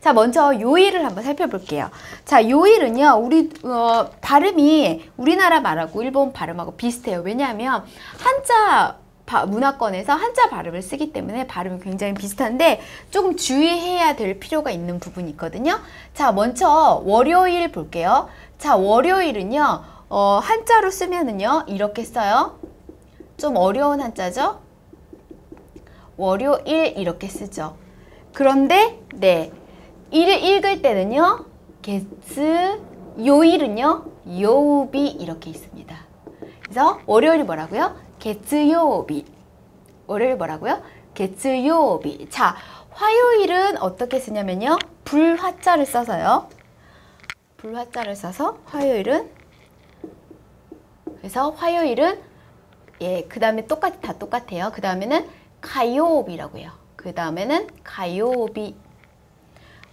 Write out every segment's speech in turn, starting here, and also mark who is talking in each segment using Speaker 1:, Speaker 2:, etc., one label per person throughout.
Speaker 1: 자, 먼저 요일을 한번 살펴볼게요. 자, 요일은요, 우리, 어, 발음이 우리나라 말하고 일본 발음하고 비슷해요. 왜냐하면 한자 바, 문화권에서 한자 발음을 쓰기 때문에 발음이 굉장히 비슷한데 조금 주의해야 될 필요가 있는 부분이 있거든요. 자, 먼저 월요일 볼게요. 자, 월요일은요, 어, 한자로 쓰면은요, 이렇게 써요. 좀 어려운 한자죠? 월요일 이렇게 쓰죠. 그런데 네, 이를 읽을 때는요. 게츠 요일은요. 요비 이렇게 있습니다. 그래서 월요일이 뭐라고요? 게츠요비. 월요일 뭐라고요? 게츠요비. 자, 화요일은 어떻게 쓰냐면요. 불화자를 써서요. 불화자를 써서 화요일은 그래서 화요일은 예, 그 다음에 똑같이 다 똑같아요. 그 다음에는 가요비라고 해요. 그 다음에는 가요비.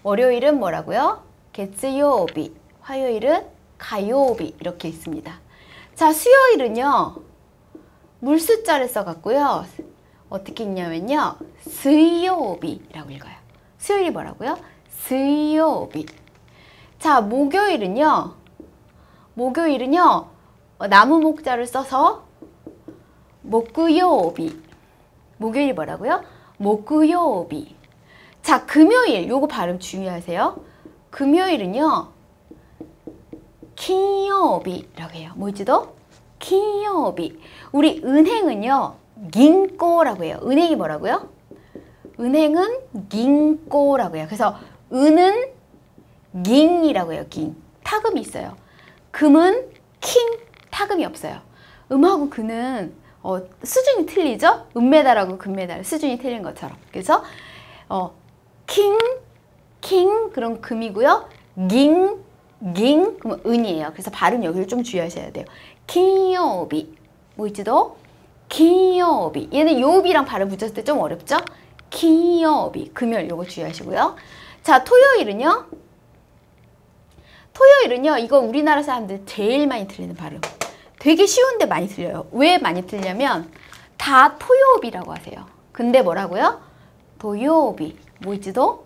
Speaker 1: 월요일은 뭐라고요? 개츠요비. 화요일은 가요비. 이렇게 있습니다. 자, 수요일은요. 물숫자를 써갖고요. 어떻게 읽냐면요. 수요비라고 읽어요. 수요일이 뭐라고요? 수요비. 자, 목요일은요. 목요일은요. 어, 나무 목자를 써서 목요비. 목요일이 뭐라고요? 목요비. 자, 금요일 요거 발음 주의하세요. 금요일은요. 키요비라고 해요. 뭐지도? 키요비. 우리 은행은요. 긴꼬라고 해요. 은행이 뭐라고요? 은행은 긴꼬라고 해요. 그래서 은은 긴이라고 해요. 긴. 타금이 있어요. 금은 킹. 타금이 없어요. 음하고 그는 어, 수준이 틀리죠? 은메달하고 금메달 수준이 틀린 것처럼. 그래서 어, 킹, 킹 그럼 금이고요. 깅, 깅 그럼 은이에요. 그래서 발음 여기를 좀 주의하셔야 돼요. 킹요비 뭐 있지도? 킹요비 얘는 요비랑 발음 붙였을 때 좀 어렵죠? 킹요비 금요일 요거 주의하시고요. 자 토요일은요. 토요일은요. 이거 우리나라 사람들 제일 많이 틀리는 발음. 되게 쉬운데 많이 틀려요. 왜 많이 틀냐면 다 토요비라고 하세요. 근데 뭐라고요? 도요비. 뭐있지도?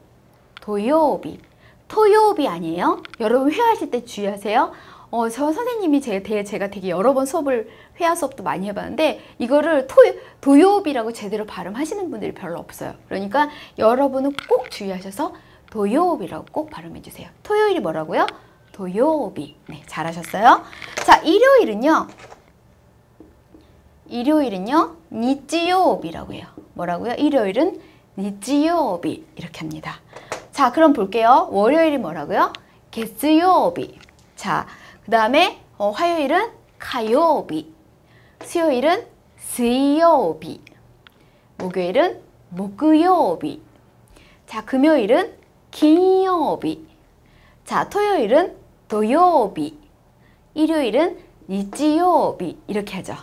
Speaker 1: 도요비. 토요비 아니에요? 여러분 회화하실 때 주의하세요. 어, 저 선생님이 제, 대, 제가 되게 여러 번 수업을 회화 수업도 많이 해봤는데 이거를 토, 도요비라고 제대로 발음하시는 분들이 별로 없어요. 그러니까 여러분은 꼭 주의하셔서 도요비라고 꼭 발음해 주세요. 토요일이 뭐라고요? 도요비. 네, 잘하셨어요. 자, 일요일은요. 일요일은요. 니찌요비라고 해요. 뭐라고요? 일요일은 니지요비 이렇게 합니다. 자 그럼 볼게요. 월요일이 뭐라고요? 개스요비 자 그 다음에 어, 화요일은 가요비 수요일은 스요비 목요일은 목요비 자 금요일은 긴요비 자 토요일은 도요비 일요일은 니지요비 이렇게 하죠.